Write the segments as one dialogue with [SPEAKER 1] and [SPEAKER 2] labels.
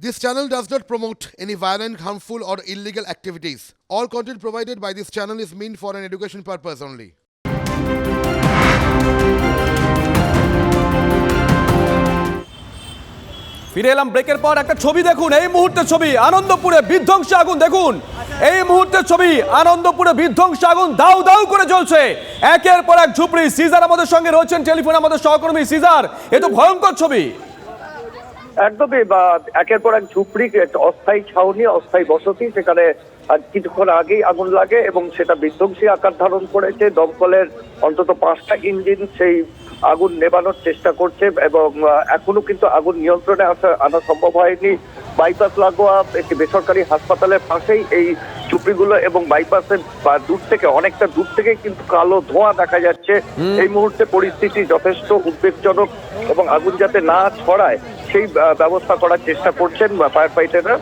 [SPEAKER 1] This channel does not promote any violent, harmful, or illegal activities. All content provided by this channel is meant for an education purpose only.
[SPEAKER 2] ফিরে এলাম ব্রেকের পর একটা ছবি দেখুন। এই মুহূর্তের ছবি আনন্দপুরে বিধ্বংসী আগুন দেখুন। এই মুহূর্তের ছবি আনন্দপুরে বিধ্বংসী আগুন দাউ দাউ করে জ্বলছে। একের পর এক ঝুপড়ি সিজার আমাদের সঙ্গে রয়েছেন টেলিফোনে আমাদের সহকর্মী সিজার। এ তো ভয়ঙ্কর ছবি।
[SPEAKER 3] একদমই, বা একের পর এক ঝুপড়ি, অস্থায়ী ছাউনি, অস্থায়ী বসতি, সেখানে কিছুক্ষণ আগেই আগুন লাগে এবং সেটা বিধ্বংসী আকার ধারণ করেছে। দমকলের অন্তত পাঁচটা ইঞ্জিন সেই আগুন নেবানোর চেষ্টা করছে এবং এখনও কিন্তু আগুন নিয়ন্ত্রণে আসা, আনা সম্ভব হয়নি। বাইপাস লাগোয়া একটি বেসরকারি হাসপাতালের পাশেই এই ঝুপড়িগুলো এবং বাইপাসের দূর থেকে অনেকটা দূর থেকে কিন্তু কালো ধোঁয়া দেখা যাচ্ছে। এই মুহূর্তে পরিস্থিতি যথেষ্ট উদ্বেগজনক এবং আগুন যাতে না ছড়ায় সেই ব্যবস্থা করার চেষ্টা করছেন ফায়ার ফাইটাররা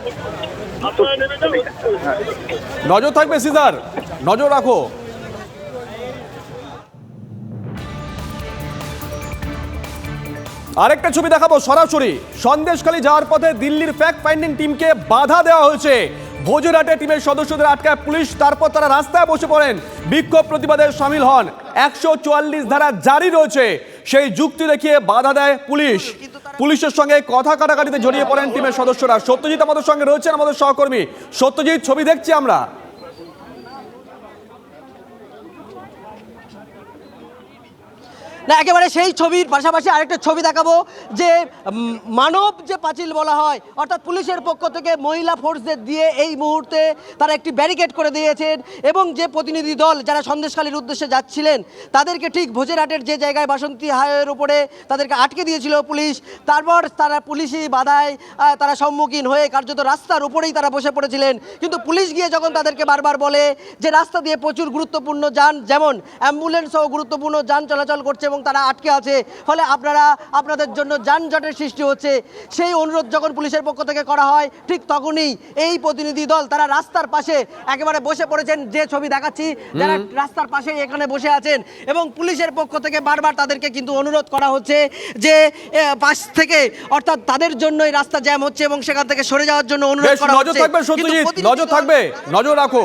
[SPEAKER 2] নজর থাকবে সিজার নজর রাখো। আরেকটা ছবি দেখাবো সরাসরি। সন্দেশখালী যাওয়ার পথে দিল্লির ফ্যাক্ট ফাইন্ডিং টিমকে বাধা দেওয়া হয়েছে। ভোজরাটে টিমের সদস্যদের আটকায় পুলিশ, তারপর তারা রাস্তায় বসে পড়েন। বিক্ষোভ প্রতিবাদে সামিল হন। একশো চুয়াল্লিশ ধারা জারি রয়েছে। সেই যুক্তি দেখিয়ে বাধা দেয় পুলিশ। পুলিশের সঙ্গে কথা কাটাকাটিতে জড়িয়ে পড়েন টিমের সদস্যরা। সত্যজিৎ আমাদের সঙ্গে রয়েছেন আমাদের সহকর্মী। সত্যজিৎ, ছবি দেখছি আমরা।
[SPEAKER 4] না, একেবারে সেই ছবির পাশাপাশি আরেকটা ছবি দেখাবো যে মানব যে পাঁচিল বলা হয়, অর্থাৎ পুলিশের পক্ষ থেকে মহিলা ফোর্সদের দিয়ে এই মুহূর্তে তারা একটি ব্যারিকেড করে দিয়েছেন এবং যে প্রতিনিধি দল যারা সন্দেশখালীর উদ্দেশ্যে যাচ্ছিলেন, তাদেরকে ঠিক ভোজেরহাটের যে জায়গায় বাসন্তী হাইওয়ের উপরে তাদেরকে আটকে দিয়েছিল পুলিশ, তারপর তারা পুলিশি বাধায় তারা সম্মুখীন হয়ে কার্যত রাস্তার উপরেই তারা বসে পড়েছিলেন। কিন্তু পুলিশ গিয়ে যখন তাদেরকে বারবার বলে যে, রাস্তা দিয়ে প্রচুর গুরুত্বপূর্ণ যান, যেমন অ্যাম্বুলেন্স সহ গুরুত্বপূর্ণ যান চলাচল করছে এবং তারা আটকে আছে। ফলে আপনারা আপনাদের জন্য যানজটের সৃষ্টি হচ্ছে। সেই অনুরোধ যখন পুলিশের পক্ষ থেকে করা হয় ঠিক তখনই এই প্রতিনিধি দল তারা রাস্তার পাশে একেবারে বসে পড়েছেন। যে ছবি দেখাচ্ছি যারা রাস্তার পাশে এখানে বসে আছেন এবং পুলিশের পক্ষ থেকে বারবার তাদেরকে কিন্তু অনুরোধ করা হচ্ছে যে পাশ থেকে অর্থাৎ তাদের জন্যই রাস্তা জ্যাম হচ্ছে এবং সেখান থেকে সরে যাওয়ার জন্য অনুরোধ করা
[SPEAKER 2] নজর
[SPEAKER 4] হচ্ছে।
[SPEAKER 2] থাকবে নজর থাকবে। নজর রাখো।